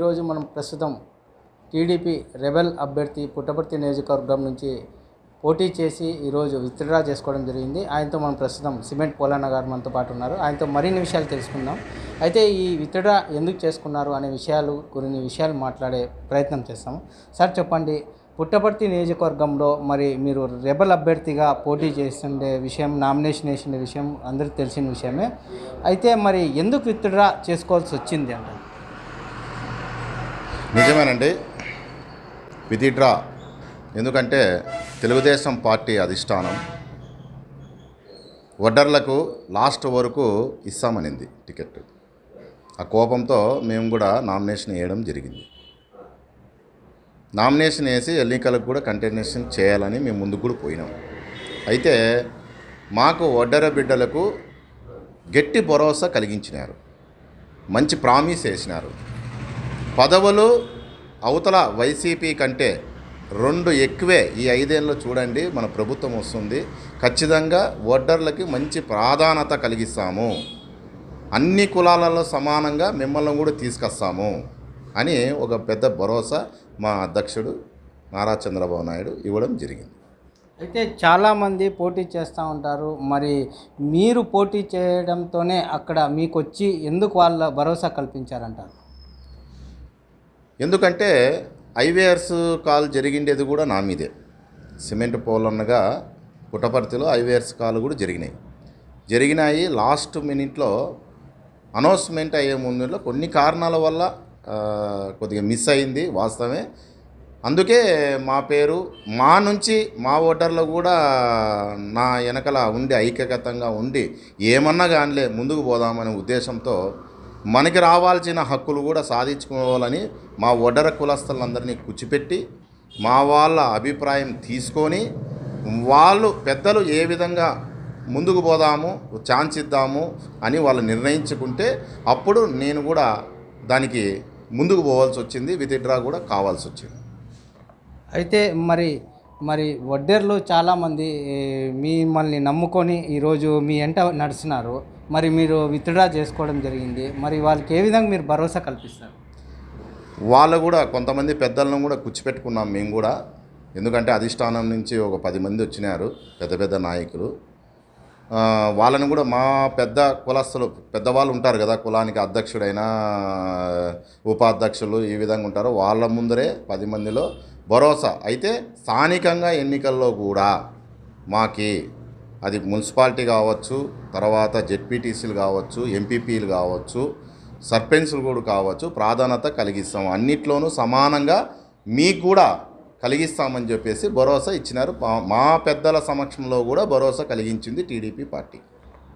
ఈరోజు మనం ప్రస్తుతం టీడీపీ రెబెల్ అభ్యర్థి పుట్టపర్తి నియోజకవర్గం నుంచి పోటీ చేసి ఈరోజు విత్డ్రా చేసుకోవడం జరిగింది. ఆయనతో మనం ప్రస్తుతం సిమెంట్ పోలన్న గారు మనతో పాటు ఉన్నారు. ఆయనతో మరిన్ని విషయాలు తెలుసుకుందాం. అయితే ఈ విత్డ్రా ఎందుకు చేసుకున్నారు అనే విషయాలు కొన్ని విషయాలు మాట్లాడే ప్రయత్నం చేస్తాము. సార్ చెప్పండి. పుట్టపర్తి నియోజకవర్గంలో మరి మీరు రెబల్ అభ్యర్థిగా పోటీ చేస్తుండే విషయం నామినేషన్ వేసిన విషయం అందరికీ తెలిసిన విషయమే. అయితే మరి ఎందుకు విత్డ్రా చేసుకోవాల్సి వచ్చింది అంటారు? నిజమేనండి. విధిడ్రా ఎందుకంటే తెలుగుదేశం పార్టీ అధిష్టానం వడ్డర్లకు లాస్ట్ వరకు ఇస్తామనింది టికెట్. ఆ కోపంతో మేము కూడా నామినేషన్ వేయడం జరిగింది. నామినేషన్ వేసి ఎన్నికలకు కూడా కంటిన్యూషన్ చేయాలని మేము ముందుకు కూడా పోయినాం. అయితే మాకు వడ్డర బిడ్డలకు గట్టి భరోసా కలిగించినారు. మంచి ప్రామిస్ వేసినారు పదవులు అవతల వైసీపీ కంటే రెండు ఎక్కువే ఈ ఐదేళ్ళు చూడండి మన ప్రభుత్వం వస్తుంది. ఖచ్చితంగా ఓటర్లకి మంచి ప్రాధాన్యత కలిగిస్తాము. అన్ని కులాలలో సమానంగా మిమ్మల్ని కూడా తీసుకొస్తాము అని ఒక పెద్ద భరోసా మా అధ్యక్షుడు నారా చంద్రబాబు నాయుడు ఇవ్వడం జరిగింది. అయితే చాలామంది పోటీ చేస్తూ ఉంటారు. మరి మీరు పోటీ చేయడంతోనే అక్కడ మీకు వచ్చి ఎందుకు వాళ్ళ భరోసా కల్పించారంటారు? ఎందుకంటే ఐవేఆర్స్ కాల్ జరిగిండేది కూడా నా మీదే. సిమెంట్ పోలన్నగా పుట్టపర్తిలో ఐవేఆర్స్ కాల్ కూడా జరిగినాయి. జరిగినాయి లాస్ట్ మినిట్లో అనౌన్స్మెంట్ అయ్యే ముందులో కొన్ని కారణాల వల్ల కొద్దిగా మిస్ అయింది వాస్తవమే. అందుకే మా పేరు మా నుంచి మా ఓటర్లు కూడా నా వెనకల ఉండి ఐక్యగతంగా ఉండి ఏమన్నా కానిలే ముందుకు పోదామనే ఉద్దేశంతో మనకి రావాల్సిన హక్కులు కూడా సాధించుకోవాలని మా ఒడర కులస్తులందరినీ కూర్చిపెట్టి మా వాళ్ళ అభిప్రాయం తీసుకొని వాళ్ళు పెద్దలు ఏ విధంగా ముందుకు పోదాము ఛాన్స్ ఇద్దాము అని వాళ్ళు నిర్ణయించుకుంటే అప్పుడు నేను కూడా దానికి ముందుకు పోవాల్సి వచ్చింది విత్డ్రా కూడా కావాల్సి వచ్చింది. అయితే మరి మరి వడ్డేర్లు చాలామంది మిమ్మల్ని నమ్ముకొని ఈరోజు మీ ఎంట నడుస్తున్నారు మరి మీరు విత్డ్రా చేసుకోవడం జరిగింది. మరి వాళ్ళకి ఏ విధంగా మీరు భరోసా కల్పిస్తారు? వాళ్ళు కూడా కొంతమంది పెద్దలను కూడా కూర్చిపెట్టుకున్నాం మేము కూడా. ఎందుకంటే అధిష్టానం నుంచి ఒక పది మంది వచ్చినారు పెద్ద పెద్ద నాయకులు. వాళ్ళని కూడా మా పెద్ద కులస్తులు పెద్దవాళ్ళు ఉంటారు కదా కులానికి అధ్యక్షుడైనా ఉపాధ్యక్షులు ఈ విధంగా ఉంటారు వాళ్ళ ముందరే పది మందిలో భరోసా. అయితే స్థానికంగా ఎన్నికల్లో కూడా మాకి అది మున్సిపాలిటీ కావచ్చు తర్వాత జెడ్పీటీసీలు కావచ్చు ఎంపీపీలు కావచ్చు సర్పంచ్లు కూడా కావచ్చు ప్రాధాన్యత కలిగిస్తాం. అన్నిట్లోనూ సమానంగా మీకు కూడా కలిగిస్తామని చెప్పేసి భరోసా ఇచ్చినారు. మా- పెద్దల సమక్షంలో కూడా భరోసా కలిగించింది టీడీపీ పార్టీ.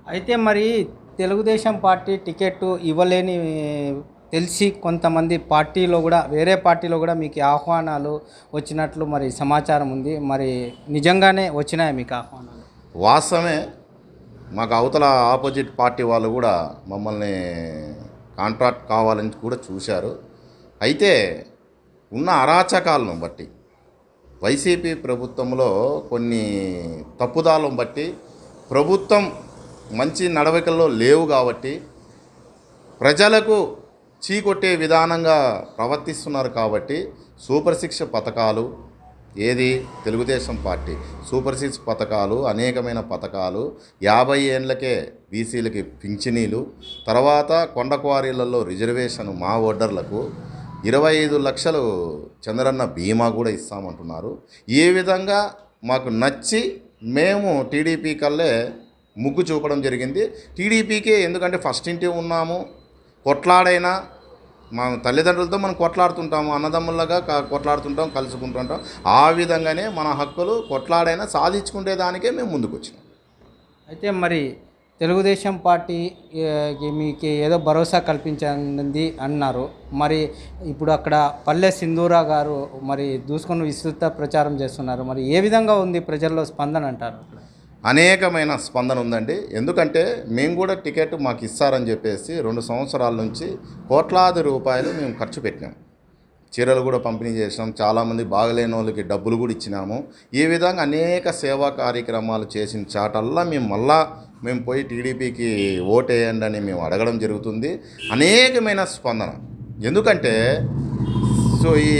అయితే మరి తెలుగుదేశం పార్టీ టికెట్ ఇవ్వలేని తెలిసి కొంతమంది పార్టీలో కూడా వేరే పార్టీలో కూడా మీకు ఆహ్వానాలు వచ్చినట్లు మరి సమాచారం ఉంది. మరి నిజంగానే వచ్చినాయి మీకు ఆహ్వానాలు? వాస్తవమే మాకు అవతల ఆపోజిట్ పార్టీ వాళ్ళు కూడా మమ్మల్ని కాంట్రాక్ట్ కావాలని కూడా చూశారు. అయితే ఉన్న అరాచకాలను బట్టి వైసీపీ ప్రభుత్వంలో కొన్ని తప్పుదాలను బట్టి ప్రభుత్వం మంచి నడవడికల్లో లేవు కాబట్టి ప్రజలకు చీకొట్టే విధానంగా ప్రవర్తిస్తున్నారు కాబట్టి సూపర్ శిక్ష పథకాలు ఏది? తెలుగుదేశం పార్టీ. సూపర్ సిక్స్ పథకాలు అనేకమైన పథకాలు యాభై ఏళ్ళకే బీసీలకి పింఛనీలు తర్వాత కొండ క్వారీలలో రిజర్వేషన్ మా ఓటర్లకు ఇరవై ఐదు లక్షలు చంద్రన్న బీమా కూడా ఇస్తామంటున్నారు. ఏ విధంగా మాకు నచ్చి మేము టీడీపీ కల్లే ముగ్గు చూపడం జరిగింది. టీడీపీకే ఎందుకంటే ఫస్ట్ ఇంటి ఉన్నాము. కొట్లాడైనా మా తల్లిదండ్రులతో మనం కొట్లాడుతుంటాము అన్నదమ్ముళ్ళగా కొట్లాడుతుంటాం కలుసుకుంటుంటాం. ఆ విధంగానే మన హక్కులు కొట్లాడైనా సాధించుకునే దానికే మేము ముందుకు వచ్చినాం అయితే మరి తెలుగుదేశం పార్టీ మీకు ఏదో భరోసా కల్పించింది అన్నారు. మరి ఇప్పుడు అక్కడ పల్లె సింధూరా గారు మరి దూసుకొని విస్తృత ప్రచారం చేస్తున్నారు. మరి ఏ విధంగా ఉంది ప్రజల్లో స్పందన అంటారు? అనేకమైన స్పందన ఉందండి. ఎందుకంటే మేము కూడా టికెట్ మాకు ఇస్తారని చెప్పేసి రెండు సంవత్సరాల నుంచి కోట్లాది రూపాయలు మేము ఖర్చు పెట్టినాం. చీరలు కూడా పంపిణీ చేసినాం. చాలామంది బాగలేని వాళ్ళకి డబ్బులు కూడా ఇచ్చినాము. ఈ విధంగా అనేక సేవా కార్యక్రమాలు చేసిన చాటల్లా మేము మళ్ళా మేము పోయి టీడీపీకి ఓటేయండి అని మేము అడగడం జరుగుతుంది. అనేకమైన స్పందన. ఎందుకంటే సో ఈ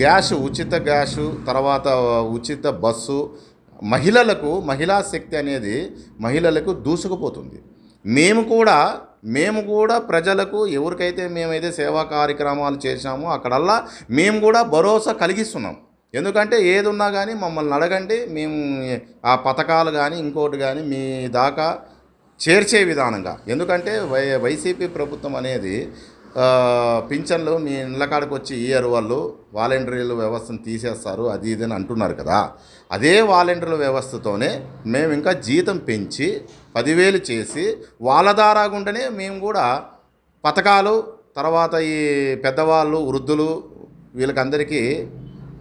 గ్యాస్ ఉచిత గ్యాసు తర్వాత ఉచిత బస్సు మహిళలకు మహిళా శక్తి అనేది మహిళలకు దూసుకుపోతుంది. మేము కూడా మేము కూడా ప్రజలకు ఎవరికైతే మేమైతే సేవా కార్యక్రమాలు చేశామో అక్కడల్లా మేము కూడా భరోసా కలిగిస్తున్నాం. ఎందుకంటే ఏది ఉన్నా కానీ మమ్మల్ని అడగండి మేము ఆ పథకాలు కానీ ఇంకోటి కానీ మీ దాకా చేర్చే విధానంగా. ఎందుకంటే వై వైసీపీ ప్రభుత్వం అనేది పింఛన్లు మీ ఇళ్ళ కాడికి వచ్చి ఇయ్యరు వాళ్ళు. వాలంటీర్ల వ్యవస్థను తీసేస్తారు. అది ఇది అని అంటున్నారు కదా. అదే వాలంటీర్ల వ్యవస్థతోనే మేము ఇంకా జీతం పెంచి పదివేలు చేసి వాళ్ళ ద్వారా గుండనే మేము కూడా పథకాలు తర్వాత ఈ పెద్దవాళ్ళు వృద్ధులు వీళ్ళకందరికీ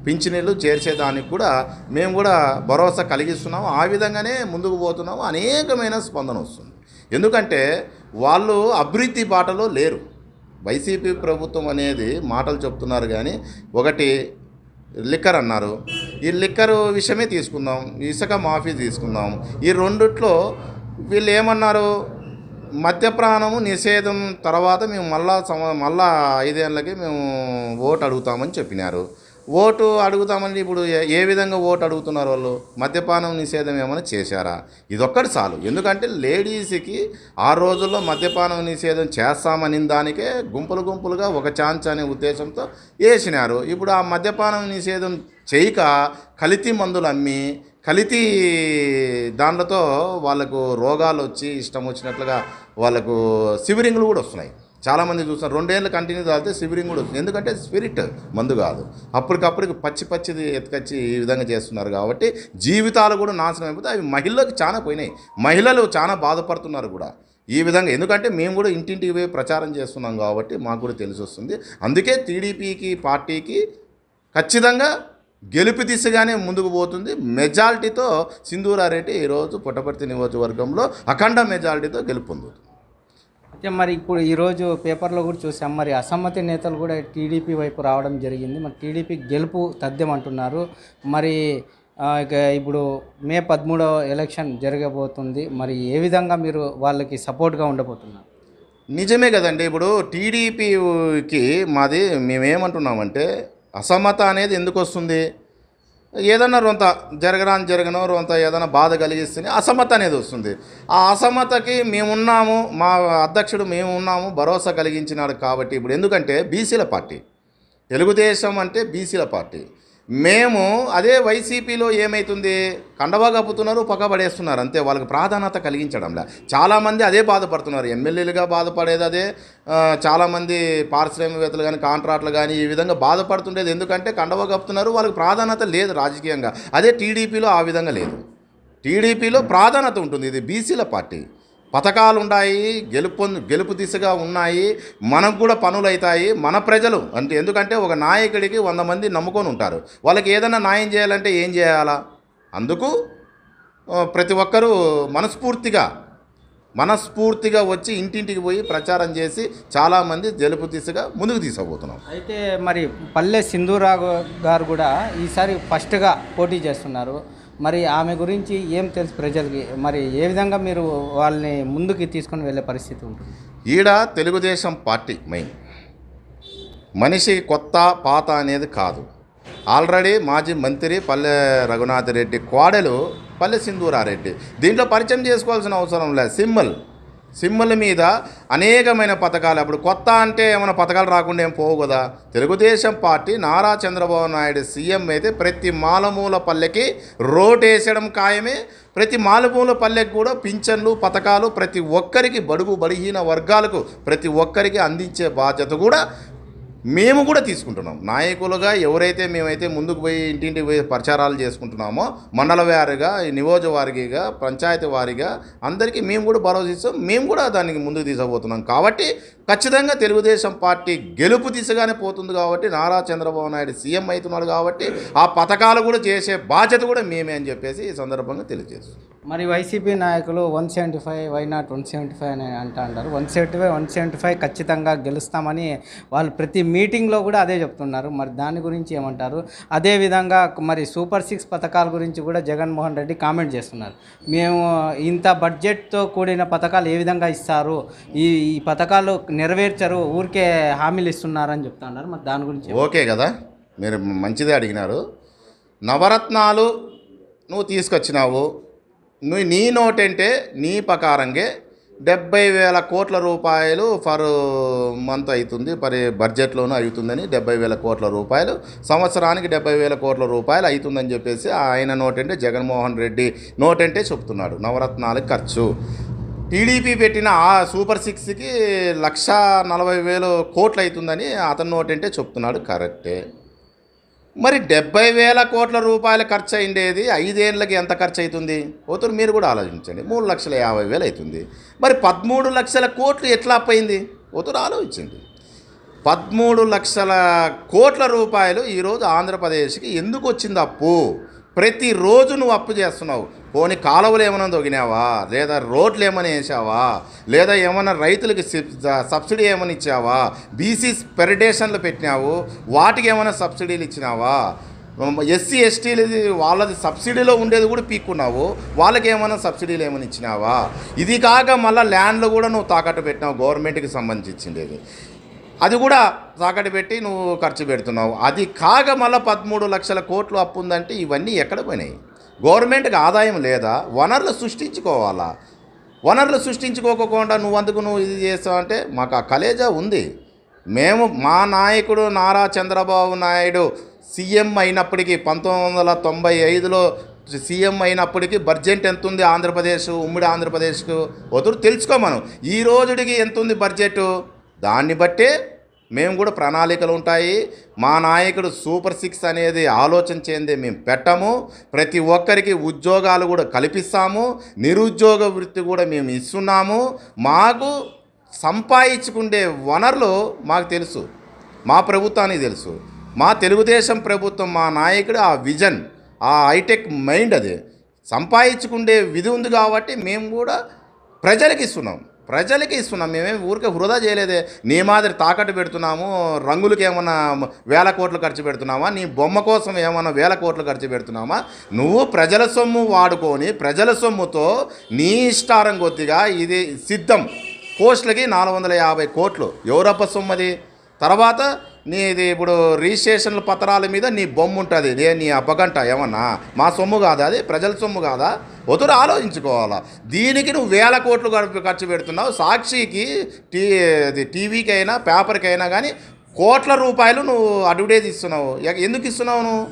పింఛనీళ్ళు చేర్చేదానికి కూడా మేము కూడా భరోసా కలిగిస్తున్నాము ఆ విధంగానే ముందుకు పోతున్నాము అనేకమైన స్పందన వస్తుంది. ఎందుకంటే వాళ్ళు అభివృద్ధి బాటలో లేరు. వైసీపీ ప్రభుత్వం అనేది మాటలు చెప్తున్నారు కానీ ఒకటి లిక్కర్ అన్నారు. ఈ లిక్కర్ విషయమే తీసుకుందాం ఇసుక మాఫీ తీసుకుందాం. ఈ రెండిట్లో వీళ్ళు ఏమన్నారు? మద్యప్రాణము నిషేధం తర్వాత మేము మళ్ళా సంవ మళ్ళా ఐదేళ్ళకి మేము ఓటు అడుగుతామని చెప్పినారు. ఓటు అడుగుతామని ఇప్పుడు ఏ- విధంగా ఓటు అడుగుతున్నారు వాళ్ళు? మద్యపానం నిషేధం ఏమైనా చేశారా? ఇదొక్కటి చాలు. ఎందుకంటే లేడీస్కి ఆ రోజుల్లో మద్యపానం నిషేధం చేస్తామని దానికే గుంపులు గుంపులుగా ఒక ఛాన్స్ అనే ఉద్దేశంతో వేసినారు ఇప్పుడు ఆ మద్యపానం నిషేధం చేయక కలితీ మందులు అమ్మి కలితీ దాంట్లతో వాళ్ళకు రోగాలు వచ్చి ఇష్టం వచ్చినట్లుగా వాళ్ళకు సివిరింగ్లు కూడా వస్తున్నాయి. చాలామంది చూస్తారు. రెండేళ్ళు కంటిన్యూ తాగితే సివిరింగ్ కూడా వస్తుంది. ఎందుకంటే స్పిరిట్ మందు కాదు. అప్పటికప్పటికి పచ్చి పచ్చిది ఎత్తుకొచ్చి ఈ విధంగా చేస్తున్నారు కాబట్టి జీవితాలు కూడా నాశనం అయిపోతే అవి మహిళలకు చాలా పోయినాయి. మహిళలు చాలా బాధపడుతున్నారు కూడా. ఈ విధంగా ఎందుకంటే మేము కూడా ఇంటింటికి పోయి ప్రచారం చేస్తున్నాం కాబట్టి మాకు కూడా తెలిసి వస్తుంది. అందుకే టీడీపీకి పార్టీకి ఖచ్చితంగా గెలుపు దిశగానే ముందుకు పోతుంది. మెజారిటీతో సింధూరారెడ్డి ఈరోజు పుట్టపర్తి నియోజకవర్గంలో అఖండ మెజారిటీతో గెలుపు పొందుతుంది. మరి ఇప్పుడు ఈరోజు పేపర్లో కూడా చూసాం. మరి అసమ్మతి నేతలు కూడా టీడీపీ వైపు రావడం జరిగింది. మరి టీడీపీ గెలుపు తథ్యం అంటున్నారు. మరి ఇక ఇప్పుడు మే పదమూడవ ఎలక్షన్ జరగబోతుంది. మరి ఏ విధంగా మీరు వాళ్ళకి సపోర్ట్గా ఉండబోతున్నారు? నిజమే కదండి. ఇప్పుడు టీడీపీకి మాది మేమేమంటున్నామంటే అసమ్మత అనేది ఎందుకు వస్తుంది? ఏదన్నా రొంత జరగరాని జరగను రొంత ఏదైనా బాధ కలిగిస్తేనే అసమ్మత అనేది వస్తుంది. ఆ అసమ్మతకి మేమున్నాము మా అధ్యక్షుడు మేము ఉన్నాము భరోసా కలిగించినాడు కాబట్టి ఇప్పుడు ఎందుకంటే బీసీల పార్టీ. తెలుగుదేశం అంటే బీసీల పార్టీ. మేము అదే వైసీపీలో ఏమవుతుంది కండవా కప్పుతున్నారు పక్కబడేస్తున్నారు అంతే వాళ్ళకి ప్రాధాన్యత కలిగించడంలా. చాలామంది అదే బాధపడుతున్నారు. ఎమ్మెల్యేలుగా బాధపడేది అదే. చాలామంది పారిశ్రామికవేత్తలు కానీ కాంట్రాక్టులు కానీ ఈ విధంగా బాధపడుతుండేది. ఎందుకంటే కండవా కప్పుతున్నారు వాళ్ళకి ప్రాధాన్యత లేదు రాజకీయంగా. అదే టీడీపీలో ఆ విధంగా లేదు. టీడీపీలో ప్రాధాన్యత ఉంటుంది. ఇది బీసీల పార్టీ. పథకాలు ఉన్నాయి గెలుపు గెలుపు దిశగా ఉన్నాయి మనకు కూడా పనులు అవుతాయి మన ప్రజలు. అంటే ఎందుకంటే ఒక నాయకుడికి వంద మంది నమ్ముకొని ఉంటారు. వాళ్ళకి ఏదైనా న్యాయం చేయాలంటే ఏం చేయాలా? అందుకు ప్రతి ఒక్కరూ మనస్ఫూర్తిగా మనస్ఫూర్తిగా వచ్చి ఇంటింటికి పోయి ప్రచారం చేసి చాలామంది గెలుపు దిశగా ముందుకు తీసుకుపోతున్నాం అయితే మరి పల్లె సింధూరావు గారు కూడా ఈసారి ఫస్ట్గా పోటీ చేస్తున్నారు. మరి ఆమె గురించి ఏం తెలుసు ప్రజలకి? మరి ఏ విధంగా మీరు వాళ్ళని ముందుకి తీసుకొని వెళ్ళే పరిస్థితి ఉంటుంది? ఈడ తెలుగుదేశం పార్టీ మెయిన్ మనిషి కొత్త పాత అనేది కాదు. ఆల్రెడీ మాజీ మంత్రి పల్లె రఘునాథ్ రెడ్డి కోడలు పల్లె సింధూరారెడ్డి. దీంట్లో పరిచయం చేసుకోవాల్సిన అవసరం లేదు. సింబల్. సింబల్ మీద అనేకమైన పథకాలు. అప్పుడు కొత్త అంటే ఏమైనా పథకాలు రాకుండా ఏం పోవు కదా. తెలుగుదేశం పార్టీ నారా చంద్రబాబు నాయుడు సీఎం అయితే ప్రతి మాలమూల పల్లెకి రోడ్ వేసడం ఖాయమే. ప్రతి మాలమూల పల్లెకి కూడా పింఛన్లు పథకాలు ప్రతి ఒక్కరికి బడుగు బలహీన వర్గాలకు ప్రతి ఒక్కరికి అందించే బాధ్యత కూడా మేము కూడా తీసుకుంటున్నాం. నాయకులుగా ఎవరైతే మేమైతే ముందుకు పోయి ఇంటింటికి పోయి ప్రచారాలు చేసుకుంటున్నామో మండల వారిగా ఈ పంచాయతీ వారిగా అందరికీ మేము కూడా భరోసా ఇస్తాం. మేము కూడా దానికి ముందుకు తీసుకుపోతున్నాం కాబట్టి ఖచ్చితంగా తెలుగుదేశం పార్టీ గెలుపు దిశగానే పోతుంది కాబట్టి నారా చంద్రబాబు నాయుడు సీఎం అవుతున్నాడు కాబట్టి ఆ పథకాలు కూడా చేసే బాధ్యత కూడా మేమే అని చెప్పేసి ఈ సందర్భంగా తెలియజేస్తున్నాం. మరి వైసీపీ నాయకులు one seventy five why not one seventy five అని అంటా అంటారు. One seventy five one seventy five ఖచ్చితంగా గెలుస్తామని వాళ్ళు ప్రతి మీటింగ్లో కూడా అదే చెప్తున్నారు. మరి దాని గురించి ఏమంటారు? అదేవిధంగా మరి సూపర్ సిక్స్ పథకాల గురించి కూడా జగన్మోహన్ రెడ్డి కామెంట్ చేస్తున్నారు. మేము ఇంత బడ్జెట్తో కూడిన పథకాలు ఏ విధంగా ఇస్తారు? ఈ ఈ పథకాలు నెరవేర్చరు ఊరికే హామీలు ఇస్తున్నారని చెప్తున్నారు మరి దాని గురించి ఓకే కదా మీరు మంచిదే అడిగినారు. నవరత్నాలు నువ్వు తీసుకొచ్చినావు. నువ్వు నీ నోటంటే నీ ప్రకారంగా డెబ్బై వేల కోట్ల రూపాయలు ఫర్ మంత్ అవుతుంది పరి బడ్జెట్లోనూ అవుతుందని డెబ్బై వేల కోట్ల రూపాయలు సంవత్సరానికి డెబ్బై వేల కోట్ల రూపాయలు అవుతుందని చెప్పేసి ఆయన నోటంటే జగన్మోహన్ రెడ్డి నోటంటే చెప్తున్నాడు. నవరత్నాలకు ఖర్చు. టీడీపీ పెట్టిన ఆ సూపర్ సిక్స్కి లక్ష నలభై వేలు కోట్లు అవుతుందని అతను నోటంటే చెప్తున్నాడు. కరెక్టే. మరి డెబ్బై వేల కోట్ల రూపాయలు ఖర్చు అయిండేది ఐదేళ్ళకి ఎంత ఖర్చు అవుతుంది పోతురు మీరు కూడా ఆలోచించండి. మూడు లక్షల యాభై వేలు అవుతుంది మరి పదమూడు లక్షల కోట్లు ఎట్లా అప్పయింది? పోతురు ఆలోచించండి. పదమూడు లక్షల కోట్ల రూపాయలు ఈరోజు ఆంధ్రప్రదేశ్కి ఎందుకు వచ్చింది అప్పు? ప్రతిరోజు నువ్వు అప్పు చేస్తున్నావు. పోనీ కాలువలు ఏమైనా తొగినావా? లేదా రోడ్లు ఏమైనా వేసావా? లేదా ఏమైనా రైతులకి సబ్సిడీ ఏమైనా ఇచ్చావా? బీసీ పెరిడేషన్లు పెట్టినావు. వాటికి ఏమైనా సబ్సిడీలు ఇచ్చినావా? ఎస్సీ ఎస్టీలది వాళ్ళది సబ్సిడీలో ఉండేది కూడా పీక్కున్నావు. వాళ్ళకి ఏమైనా సబ్సిడీలు ఏమైనా ఇచ్చినావా? ఇది కాక మళ్ళీ ల్యాండ్లు కూడా నువ్వు తాకట్టు పెట్టినావు. గవర్నమెంట్కి సంబంధించిండేది అది కూడా తాకట్టు పెట్టి నువ్వు ఖర్చు పెడుతున్నావు. అది కాక మళ్ళీ పదమూడు లక్షల కోట్లు అప్పు ఉందంటే ఇవన్నీ ఎక్కడ పోయినాయి? గవర్నమెంట్కి ఆదాయం లేదా? వనరులు సృష్టించుకోవాలా? వనరులు సృష్టించుకోకుండా నువ్వు అందుకు నువ్వు ఇది చేస్తావు అంటే మాకు ఆ కలేజా ఉంది. మేము మా నాయకుడు నారా చంద్రబాబు నాయుడు సీఎం అయినప్పటికీ పంతొమ్మిది వందల తొంభై ఐదులో సీఎం అయినప్పటికీ బడ్జెట్ ఎంత ఉంది ఆంధ్రప్రదేశ్ ఉమ్మడి ఆంధ్రప్రదేశ్కు? వదురు తెలుసుకో మనం ఈ రోజుడికి ఎంత ఉంది బడ్జెట్? దాన్ని బట్టే మేము కూడా ప్రణాళికలు ఉంటాయి. మా నాయకుడు సూపర్ సిక్స్ అనేది ఆలోచన చెంది మేము పెట్టము. ప్రతి ఒక్కరికి ఉద్యోగాలు కూడా కల్పిస్తాము. నిరుద్యోగ వృత్తి కూడా మేము ఇస్తున్నాము. మాకు సంపాదించుకుండే వనరులు మాకు తెలుసు. మా ప్రభుత్వానికి తెలుసు. మా తెలుగుదేశం ప్రభుత్వం మా నాయకుడు ఆ విజన్ ఆ హైటెక్ మైండ్ అది. సంపాదించుకుండే విధి ఉంది కాబట్టి మేము కూడా ప్రజలకి ఇస్తున్నాం. ప్రజలకి ఇస్తున్నాం. మేమేమి ఊరికే వృధా చేయలేదే. నీ మాదిరి తాకట్టు పెడుతున్నాము రంగులకి ఏమన్నా వేల కోట్లు ఖర్చు పెడుతున్నామా నీ బొమ్మ కోసం ఏమన్నా వేల కోట్లు ఖర్చు పెడుతున్నామా నువ్వు ప్రజల సొమ్ము వాడుకొని ప్రజల సొమ్ముతో నీ ఇష్టారం కొద్దిగా ఇది సిద్ధం. పోస్టులకి నాలుగు వందల యాభై కోట్లు. ఎవరప్ప సొమ్మది తర్వాత నీది ఇప్పుడు రిజిస్ట్రేషన్ల పత్రాల మీద నీ బొమ్మ ఉంటుంది ఇదే నీ అబ్బగంట ఏమన్నా? మా సొమ్ము కాదా అది? ప్రజల సొమ్ము కాదా? వదురు ఆలోచించుకోవాలా. దీనికి నువ్వు వేల కోట్లు ఖర్చు పెడుతున్నావు. సాక్షికి టీ అది టీవీకి అయినా పేపర్కి అయినా కానీ కోట్ల రూపాయలు నువ్వు అడ్వర్టైజ్ ఇస్తున్నావు. ఎందుకు ఇస్తున్నావు నువ్వు?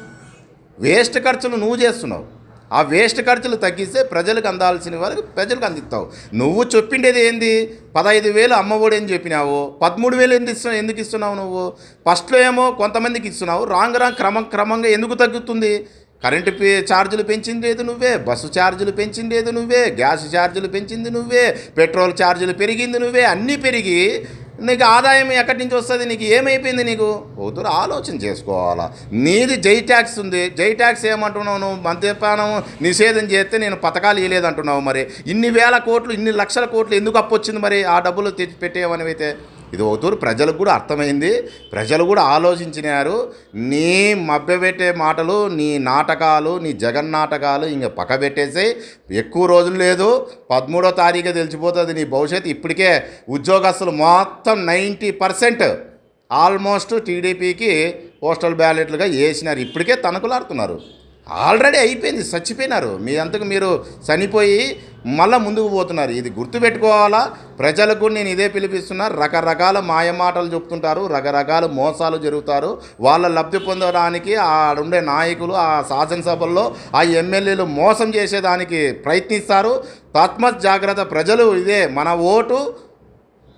వేస్ట్ ఖర్చులు నువ్వు చేస్తున్నావు. ఆ వేస్ట్ ఖర్చులు తగ్గిస్తే ప్రజలకు అందాల్సిన వరకు ప్రజలకు అందిస్తావు. నువ్వు చెప్పిండేది ఏంది? పదహైదు వేలు అమ్మఒడి అని చెప్పినావు. పదమూడు వేలు ఎందుకు ఇస్తున్నావు? ఎందుకు ఇస్తున్నావు నువ్వు? ఫస్ట్లో ఏమో కొంతమందికి ఇస్తున్నావు. రాంగ్ రాంగ్ క్రమం క్రమంగా ఎందుకు తగ్గుతుంది? కరెంటు పే ఛార్జీలు పెంచిండేది నువ్వే. బస్సు ఛార్జీలు పెంచిండేది నువ్వే. గ్యాస్ ఛార్జీలు పెంచింది నువ్వే. పెట్రోల్ ఛార్జీలు పెరిగింది నువ్వే. అన్నీ పెరిగి నీకు ఆదాయం ఎక్కడి నుంచి వస్తుంది? నీకు ఏమైపోయింది నీకు? వద్దురు ఆలోచన చేసుకోవాలా. నీది జై ట్యాక్స్ ఉంది. జై ట్యాక్స్ ఏమంటున్నావు? నువ్వు మద్యపానం నిషేధం చేస్తే నేను పథకాలు ఇవ్వలేదంటున్నావు మరి. ఇన్ని వేల కోట్లు ఇన్ని లక్షల కోట్లు ఎందుకు అప్పు వచ్చింది మరి? ఆ డబ్బులు తెచ్చి పెట్టేవని అయితే. ఇది ఒకతూరు ప్రజలకు కూడా అర్థమైంది. ప్రజలు కూడా ఆలోచించినారు. నీ మభ్యపెట్టే మాటలు నీ నాటకాలు నీ జగన్ నాటకాలు ఇంక పక్కబెట్టేసి ఎక్కువ రోజులు లేదు. పదమూడో తారీఖు తెలిసిపోతుంది నీ భవిష్యత్తు. ఇప్పటికే ఉద్యోగస్తులు మొత్తం నైంటీ పర్సెంట్ ఆల్మోస్ట్ టీడీపీకి పోస్టల్ బ్యాలెట్లుగా వేసినారు. ఇప్పటికే తనకులాడుతున్నారు ఆల్రెడీ అయిపోయింది చచ్చిపోయినారు. మీ అంతకు మీరు చనిపోయి మళ్ళీ ముందుకు పోతున్నారు. ఇది గుర్తుపెట్టుకోవాలా? ప్రజలకు నేను ఇదే పిలిపిస్తున్నా. రకరకాల మాయమాటలు చెప్తుంటారు. రకరకాల మోసాలు జరుగుతారు. వాళ్ళ లబ్ధి పొందడానికి ఆడుండే నాయకులు ఆ శాసనసభల్లో ఆ ఎమ్మెల్యేలు మోసం చేసేదానికి ప్రయత్నిస్తారు. తత్మ జాగ్రత్త ప్రజలు ఇదే మన ఓటు.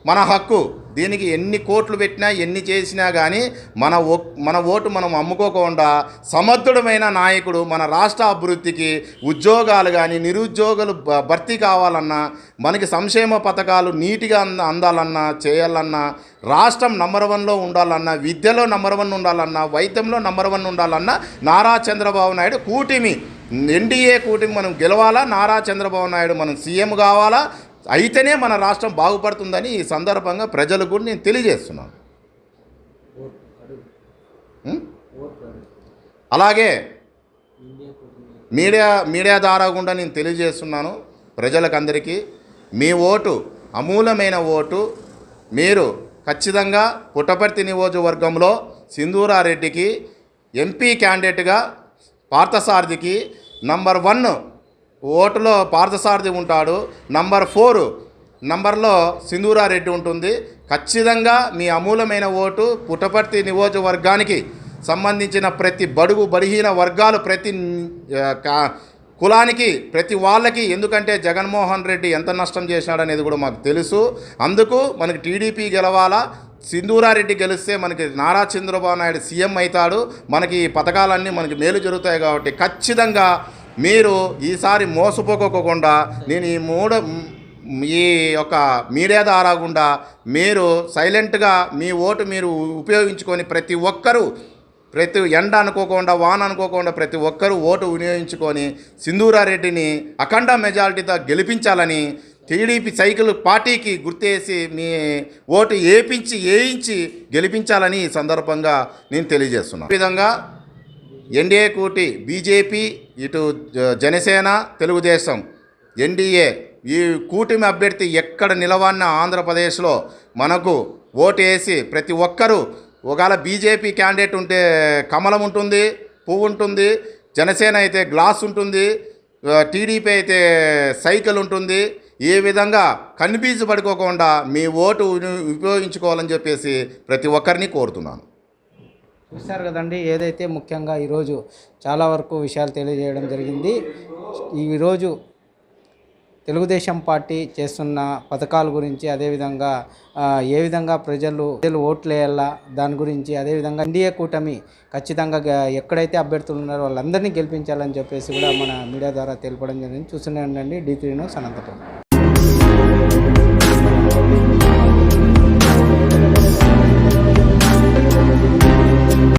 మన హక్కు. దీనికి ఎన్ని కోట్లు పెట్టినా ఎన్ని చేసినా కానీ మన ఓ మన ఓటు మనం అమ్ముకోకుండా సమర్థుడమైన నాయకుడు మన రాష్ట్ర అభివృద్ధికి ఉద్యోగాలు కానీ నిరుద్యోగులు భర్తీ కావాలన్నా మనకి సంక్షేమ పథకాలు నీటిగా అంద అందాలన్నా చేయాలన్నా రాష్ట్రం నంబర్ వన్లో ఉండాలన్నా విద్యలో నంబర్ వన్ ఉండాలన్నా వైద్యంలో నంబర్ వన్ ఉండాలన్నా నారా చంద్రబాబు నాయుడు కూటమి. ఎన్డీఏ కూటమి మనం గెలవాలా నారా చంద్రబాబు నాయుడు మనం సీఎం కావాలా అయితేనే మన రాష్ట్రం బాగుపడుతుందని ఈ సందర్భంగా ప్రజలకు కూడా నేను తెలియజేస్తున్నాను. అలాగే మీడియా మీడియా ద్వారా కూడా నేను తెలియజేస్తున్నాను ప్రజలకందరికీ. మీ ఓటు అమూలమైన ఓటు మీరు ఖచ్చితంగా పుట్టపర్తి నియోజకవర్గంలో సింధూరారెడ్డికి ఎంపీ క్యాండిడేట్గా పార్థసారథికి నంబర్ వన్ ఓటులో పార్థసారథి ఉంటాడు. నంబర్ ఫోర్ నంబర్లో సింధూరారెడ్డి ఉంటుంది. ఖచ్చితంగా మీ అమూలమైన ఓటు పుట్టపర్తి నియోజకవర్గానికి సంబంధించిన ప్రతి బడుగు బలహీన వర్గాలు ప్రతి కులానికి ప్రతి వాళ్ళకి ఎందుకంటే జగన్మోహన్ రెడ్డి ఎంత నష్టం చేసినాడనేది కూడా మాకు తెలుసు. అందుకు మనకి టీడీపీ గెలవాలా సింధూరారెడ్డి గెలిస్తే మనకి నారా చంద్రబాబు నాయుడు సీఎం అవుతాడు. మనకి ఈ పథకాలన్నీ మనకి మేలు జరుగుతాయి కాబట్టి ఖచ్చితంగా మీరు ఈసారి మోసపోకోకుండా నేను ఈ మూడు ఈ యొక్క మీడియా ద్వారా గుండా మీరు సైలెంట్గా మీ ఓటు మీరు ఉపయోగించుకొని ప్రతి ఒక్కరూ ప్రతి ఎండ అనుకోకుండా వాన అనుకోకుండా ప్రతి ఒక్కరూ ఓటు వినియోగించుకొని సింధూరారెడ్డిని అఖండ మెజారిటీతో గెలిపించాలని టీడీపీ సైకిల్ పార్టీకి గుర్తేసి మీ ఓటు ఏపించి వేయించి గెలిపించాలని ఈ సందర్భంగా నేను తెలియజేస్తున్నాను. ఈ విధంగా ఎన్డీఏ కూటి బీజేపీ ఇటు జనసేన తెలుగుదేశం ఎన్డీఏ ఈ కూటమి అభ్యర్థి ఎక్కడ నిలవన్న ఆంధ్రప్రదేశ్లో మనకు ఓటు వేసి ప్రతి ఒక్కరూ ఒకవేళ బీజేపీ క్యాండిడేట్ ఉంటే కమలం ఉంటుంది పువ్వు ఉంటుంది జనసేన అయితే గ్లాస్ ఉంటుంది టీడీపీ అయితే సైకిల్ ఉంటుంది ఏ విధంగా కన్ఫ్యూజ్ పడుకోకుండా మీ ఓటు ఉపయోగించుకోవాలని చెప్పేసి ప్రతి ఒక్కరిని కోరుతున్నాను. చూశారు కదండి ఏదైతే ముఖ్యంగా ఈరోజు చాలా వరకు విషయాలు తెలియజేయడం జరిగింది. ఈరోజు తెలుగుదేశం పార్టీ చేస్తున్న పథకాల గురించి అదేవిధంగా ఏ విధంగా ప్రజలు ప్రజలు ఓట్లు వేయాలా దాని గురించి అదేవిధంగా ఎన్డీఏ కూటమి ఖచ్చితంగా ఎక్కడైతే అభ్యర్థులు ఉన్నారో వాళ్ళందరినీ గెలిపించాలని చెప్పేసి కూడా మన మీడియా ద్వారా తెలపడం జరిగింది. చూస్తున్నానండి డీ త్రీ న్యూస్ అనంతపురం.